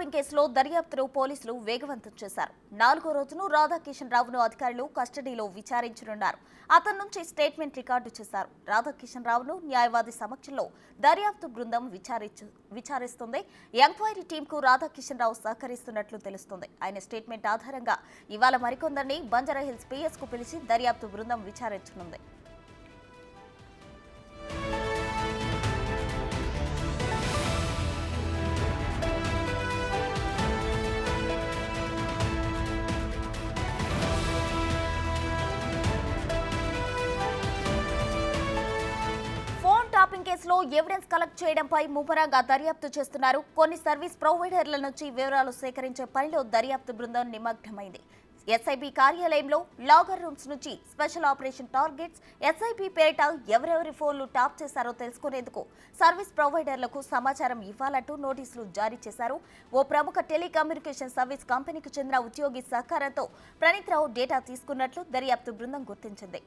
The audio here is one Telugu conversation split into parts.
కిడ్నాపింగ్ కేసులో దర్యాప్తును పోలీసులు వేగవంతం చేశారు. నాలుగో రోజును రాధాకిషన్ రావును అధికారులు కస్టడీలో విచారించనున్నారు. అతని నుంచి స్టేట్మెంట్ రికార్డు చేశారు. రాధాకిషన్ రావును న్యాయవాది సమక్షంలో దర్యాప్తు బృందం విచారించు విచారిస్తుంది. ఎంక్వైరీ టీంకు రాధాకిషన్ రావు సహకరిస్తున్నట్లు తెలుస్తుంది. ఆయన స్టేట్మెంట్ ఆధారంగా ఇవాళ మరికొందరిని బంజారాహిల్స్ పిఎస్కు పిలిచి దర్యాప్తు బృందం విచారించనుంది. కేసులో ఎవిడెన్స్ కలెక్ట్ చేయడంపై ముమ్మరంగా దర్యాప్తు చేస్తున్నారు. కొన్ని సర్వీస్ ప్రొవైడర్ల నుంచి వివరాలు సేకరించే పనిలో దర్యాప్తు బృందం నిమగ్నమైంది. ఎస్ఐబి కార్యాలయంలో లాగర్ రూమ్స్ నుంచి స్పెషల్ ఆపరేషన్ టార్గెట్స్ ఎస్ఐబి పేరిట ఎవరెవరి ఫోన్లు టాప్ చేశారో తెలుసుకునేందుకు సర్వీస్ ప్రొవైడర్లకు సమాచారం ఇవ్వాలంటూ నోటీసులు జారీ చేశారు. ఓ ప్రముఖ టెలికమ్యూనికేషన్ సర్వీస్ కంపెనీకి చెందిన ఉద్యోగి సహకారంతో ప్రణీత్ రావు డేటా తీసుకున్నట్లు దర్యాప్తు బృందం గుర్తించింది.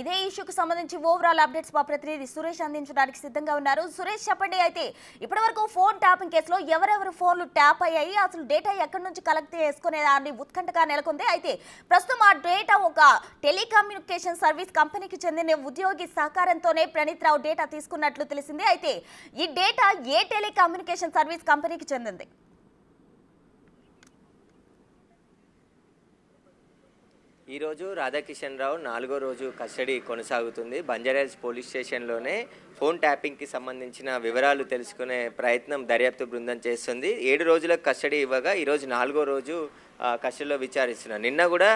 ఇదే ఇష్యూకి సంబంధించి ఓవరాల్ అప్డేట్స్ మా ప్రతినిధి సురేష్ అందించడానికి సిద్ధంగా ఉన్నారు. సురేష్ చెప్పండి అయితే ఇప్పటివరకు ఫోన్ ట్యాపింగ్ కేసులో ఎవరెవరు ఫోన్లు ట్యాప్ అయ్యాయి? అసలు డేటా ఎక్కడి నుంచి కలెక్ట్ చేసుకునే దాన్ని ఉత్కంఠగా నెలకొంది. అయితే ప్రస్తుతం ఆ డేటా ఒక టెలికమ్యూనికేషన్ సర్వీస్ కంపెనీకి చెందిన ఉద్యోగి సహకారంతోనే ప్రణీత్ రావు డేటా తీసుకున్నట్లు తెలిసింది. అయితే ఈ డేటా ఏ టెలికమ్యూనికేషన్ సర్వీస్ కంపెనీకి చెందింది? ఈరోజు రాధాకిషన్ రావు నాలుగో రోజు కస్టడీ కొనసాగుతుంది. బంజారాజ్ పోలీస్ స్టేషన్లోనే ఫోన్ ట్యాపింగ్కి సంబంధించిన వివరాలు తెలుసుకునే ప్రయత్నం దర్యాప్తు బృందం చేస్తుంది. ఏడు రోజులకు కస్టడీ ఇవ్వగా ఈరోజు నాలుగో రోజు కస్టడీలో విచారిస్తున్నారు. నిన్న కూడా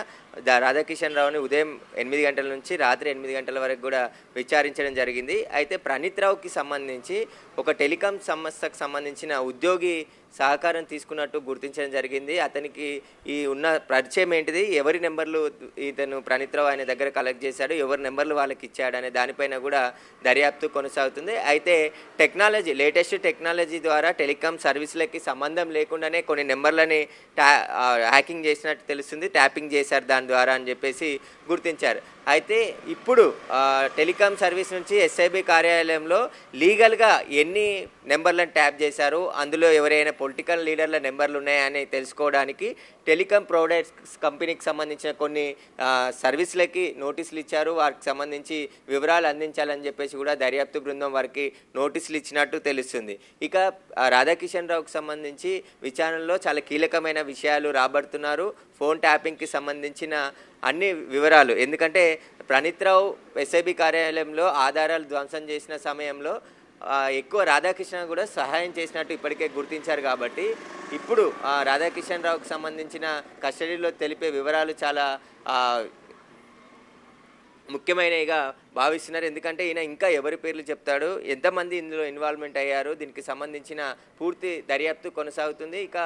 రాధాకిషన్ రావుని ఉదయం ఎనిమిది గంటల నుంచి రాత్రి ఎనిమిది గంటల వరకు కూడా విచారించడం జరిగింది. అయితే ప్రణీత్ రావుకి సంబంధించి ఒక టెలికాం సంస్థకు సంబంధించిన ఉద్యోగి సహకారం తీసుకున్నట్టు గుర్తించడం జరిగింది. అతనికి ఈ ఉన్న పరిచయం ఏంటిది? ఎవరి నెంబర్లు ఇతను ప్రణిత్రావు ఆయన దగ్గర కలెక్ట్ చేశాడు? ఎవరి నెంబర్లు వాళ్ళకి ఇచ్చాడు? అనే దానిపైన కూడా దర్యాప్తు కొనసాగుతుంది. అయితే టెక్నాలజీ లేటెస్ట్ టెక్నాలజీ ద్వారా టెలికాం సర్వీసులకి సంబంధం లేకుండానే కొన్ని నెంబర్లని ట్యా హ్యాకింగ్ చేసినట్టు తెలుస్తుంది. ట్యాపింగ్ చేశారు దాని ద్వారా అని చెప్పేసి గుర్తించారు. అయితే ఇప్పుడు ఆ, టెలికాం సర్వీస్ నుంచి ఎస్ఐబి కార్యాలయంలో లీగల్గా ఎన్ని నెంబర్లను ట్యాప్ చేశారు అందులో ఎవరైనా పొలిటికల్ లీడర్ల నెంబర్లు ఉన్నాయని తెలుసుకోవడానికి టెలికాం ప్రొవైడర్స్ కంపెనీకి సంబంధించిన కొన్ని సర్వీసులకి నోటీసులు ఇచ్చారు. వారికి సంబంధించి వివరాలు అందించాలని చెప్పేసి కూడా దర్యాప్తు బృందం వారికి నోటీసులు ఇచ్చినట్టు తెలుస్తుంది. ఇక రాధాకిషన్ రావుకి సంబంధించి విచారణలో చాలా కీలకమైన విషయాలు రాబడుతున్నారు. ఫోన్ ట్యాపింగ్కి సంబంధించిన అన్ని వివరాలు. ఎందుకంటే ప్రణీత్ రావు ఎస్ఐబి కార్యాలయంలో ఆధారాలు ధ్వంసం చేసిన సమయంలో ఎక్కువ రాధాకృష్ణ కూడా సహాయం చేసినట్టు ఇప్పటికే గుర్తించారు కాబట్టి ఇప్పుడు ఆ, రాధాకిషన్ రావుకి సంబంధించిన కస్టడీలో తెలిపే వివరాలు చాలా ముఖ్యమైనవిగా భావిస్తున్నారు. ఎందుకంటే ఈయన ఇంకా ఎవరి పేర్లు చెప్తాడు? ఎంతమంది ఇందులో ఇన్వాల్వ్మెంట్ అయ్యారు? దీనికి సంబంధించిన పూర్తి దర్యాప్తు కొనసాగుతుంది. ఇక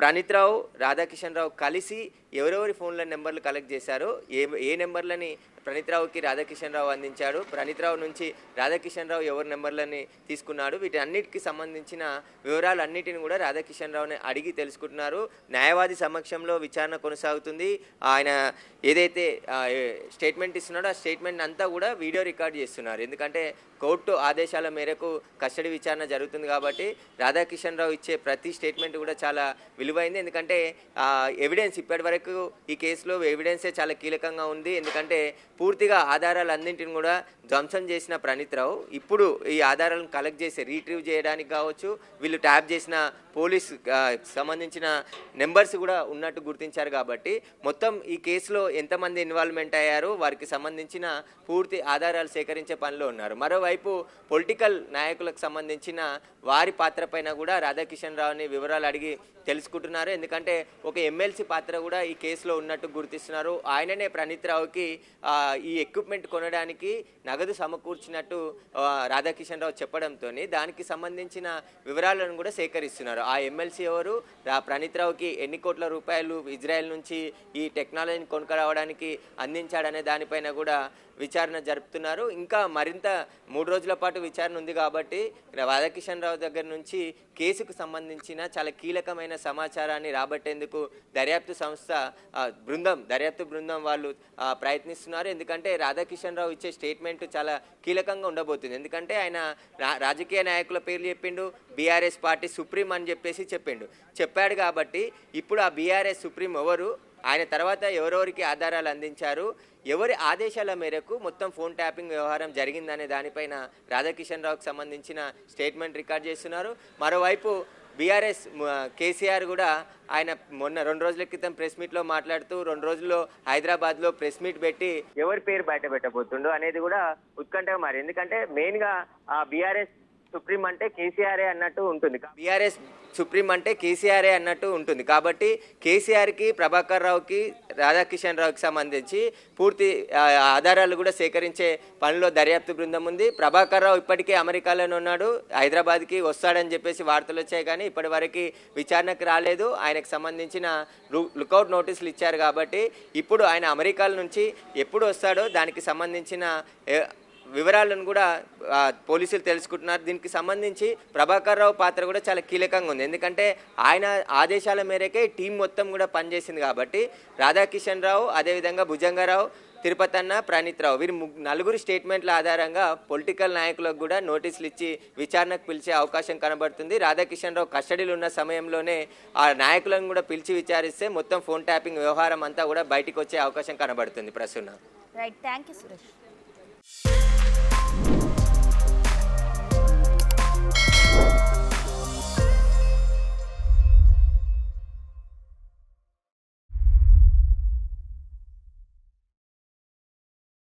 ప్రణీత్రావు ప్రణీత్ రావు రాధాకిషన్ రావు కలిసి ఎవరెవరి ఫోన్ల నెంబర్లు కలెక్ట్ చేశారు? ఏ ఏ నెంబర్లని ప్రణీత్ రావుకి రాధాకిషన్ రావు అందించాడు? ప్రణీత్రావు నుంచి రాధాకిషన్ రావు ఎవరి నెంబర్లని తీసుకున్నాడు? వీటన్నిటికి సంబంధించిన వివరాలు అన్నిటిని కూడా రాధాకిషన్ రావుని అడిగి తెలుసుకుంటున్నారు. న్యాయవాది సమక్షంలో విచారణ కొనసాగుతుంది. ఆయన ఏదైతే స్టేట్మెంట్ ఇస్తున్నాడో ఆ స్టేట్మెంట్ అంతా కూడా వీడియో రికార్డ్ చేస్తున్నారు. ఎందుకంటే కోర్టు ఆదేశాల మేరకు కస్టడీ విచారణ జరుగుతుంది కాబట్టి రాధాకిషన్ రావు ఇచ్చే ప్రతి స్టేట్మెంట్ కూడా చాలా విలువైంది. ఎందుకంటే ఎవిడెన్స్ ఇప్పటి వరకు ఈ కేసులో ఎవిడెన్సే చాలా కీలకంగా ఉంది. ఎందుకంటే పూర్తిగా ఆధారాలు అన్నింటిని కూడా ధ్వంసం చేసిన ప్రణీత్ రావు. ఇప్పుడు ఈ ఆధారాలను కలెక్ట్ చేసి రీట్రీవ్ చేయడానికి కావచ్చు వీళ్ళు ట్యాప్ చేసిన పోలీస్ సంబంధించిన నెంబర్స్ కూడా ఉన్నట్టు గుర్తించారు కాబట్టి మొత్తం ఈ కేసులో ఎంతమంది ఇన్వాల్వ్మెంట్ అయ్యారు వారికి సంబంధించిన పూర్తి ఆధారాలు సేకరించే పనిలో ఉన్నారు. మరోవైపు పొలిటికల్ నాయకులకు సంబంధించిన వారి పాత్ర పైన కూడా రాధాకిషన్ రావుని వివరాలు అడిగి తెలుసుకుంటున్నారు. ఎందుకంటే ఒక ఎమ్మెల్సీ పాత్ర కూడా ఈ కేసులో ఉన్నట్టు గుర్తిస్తున్నారు. ఆయననే ప్రణీత్ రావుకి ఈ ఎక్విప్మెంట్ కొనడానికి నగదు సమకూర్చినట్టు రాధాకిషన్ రావు చెప్పడంతో దానికి సంబంధించిన వివరాలను కూడా సేకరిస్తున్నారు. ఆ ఎమ్మెల్సీ ఎవరు? రా- ప్రణీత్ రావుకి ఎన్ని కోట్ల రూపాయలు ఇజ్రాయెల్ నుంచి ఈ టెక్నాలజీని కొనుక్కరావడానికి అందించాడనే దానిపైన కూడా విచారణ జరుపుతున్నారు. ఇంకా మరింత మూడు రోజుల పాటు విచారణ ఉంది కాబట్టి రాధాకిషన్ రావు దగ్గర నుంచి కేసుకు సంబంధించిన చాలా కీలకమైన సమాచారాన్ని రాబట్టేందుకు దర్యాప్తు సంస్థ బృందం దర్యాప్తు బృందం వాళ్ళు ప్రయత్నిస్తున్నారు. ఎందుకంటే రాధాకిషన్ రావు ఇచ్చే స్టేట్మెంట్ చాలా కీలకంగా ఉండబోతుంది. ఎందుకంటే ఆయన రా- రాజకీయ నాయకుల పేర్లు చెప్పిండు బీఆర్ఎస్ పార్టీ సుప్రీం అని చెప్పేసి చెప్పిండు. చెప్పాడు కాబట్టి ఇప్పుడు ఆ బీఆర్ఎస్ సుప్రీం ఎవరు? ఆయన తర్వాత ఎవరెవరికి ఆధారాలు అందించారు ఎవరి ఆదేశాల మేరకు మొత్తం ఫోన్ ట్యాపింగ్ వ్యవహారం జరిగిందనే దానిపైన రాధాకిషన్ రావుకు సంబంధించిన స్టేట్మెంట్ రికార్డ్ చేస్తున్నారు. మరోవైపు బీఆర్ఎస్ కేసీఆర్ కూడా ఆయన మొన్న రెండు రోజుల క్రితం ప్రెస్ మీట్లో మాట్లాడుతూ రెండు రోజుల్లో హైదరాబాద్లో ప్రెస్ మీట్ పెట్టి ఎవరి పేరు బయట పెట్టబోతుండో అనేది కూడా ఉత్కంఠగా మారి ఎందుకంటే మెయిన్గా ఆ బీఆర్ఎస్ సుప్రీం అంటే కేసీఆర్ఏ అన్నట్టు ఉంటుంది. బీఆర్ఎస్ సుప్రీం అంటే కేసీఆర్ఏ అన్నట్టు ఉంటుంది. కాబట్టి కేసీఆర్కి ప్రభాకర్ రావుకి రాధాకిషన్ రావుకి సంబంధించి పూర్తి ఆధారాలు కూడా సేకరించే పనిలో దర్యాప్తు బృందం ఉంది. ప్రభాకర్ రావు ఇప్పటికే అమెరికాలోనే ఉన్నాడు. హైదరాబాద్కి వస్తాడని చెప్పేసి వార్తలు వచ్చాయి కానీ ఇప్పటి వరకు విచారణకు రాలేదు. ఆయనకు సంబంధించిన లు- లుకౌట్ నోటీసులు ఇచ్చారు కాబట్టి ఇప్పుడు ఆయన అమెరికాల నుంచి ఎప్పుడు వస్తాడో దానికి సంబంధించిన వివరాలను కూడా పోలీసులు తెలుసుకుంటున్నారు. దీనికి సంబంధించి ప్రభాకర్ రావు పాత్ర కూడా చాలా కీలకంగా ఉంది. ఎందుకంటే ఆయన ఆదేశాల మేరకే టీం మొత్తం కూడా పనిచేసింది కాబట్టి రాధాకిషన్ రావు అదేవిధంగా భుజంగారావు తిరుపతి అన్న ప్రణీత్ రావు వీరి నలుగురు స్టేట్మెంట్ల ఆధారంగా పొలిటికల్ నాయకులకు కూడా నోటీసులు ఇచ్చి విచారణకు పిలిచే అవకాశం కనబడుతుంది. రాధాకిషన్ రావు కస్టడీలో ఉన్న సమయంలోనే ఆ నాయకులను కూడా పిలిచి విచారిస్తే మొత్తం ఫోన్ ట్యాపింగ్ వ్యవహారం అంతా కూడా బయటికి వచ్చే అవకాశం కనబడుతుంది. Prasuna. Right thank you Suresh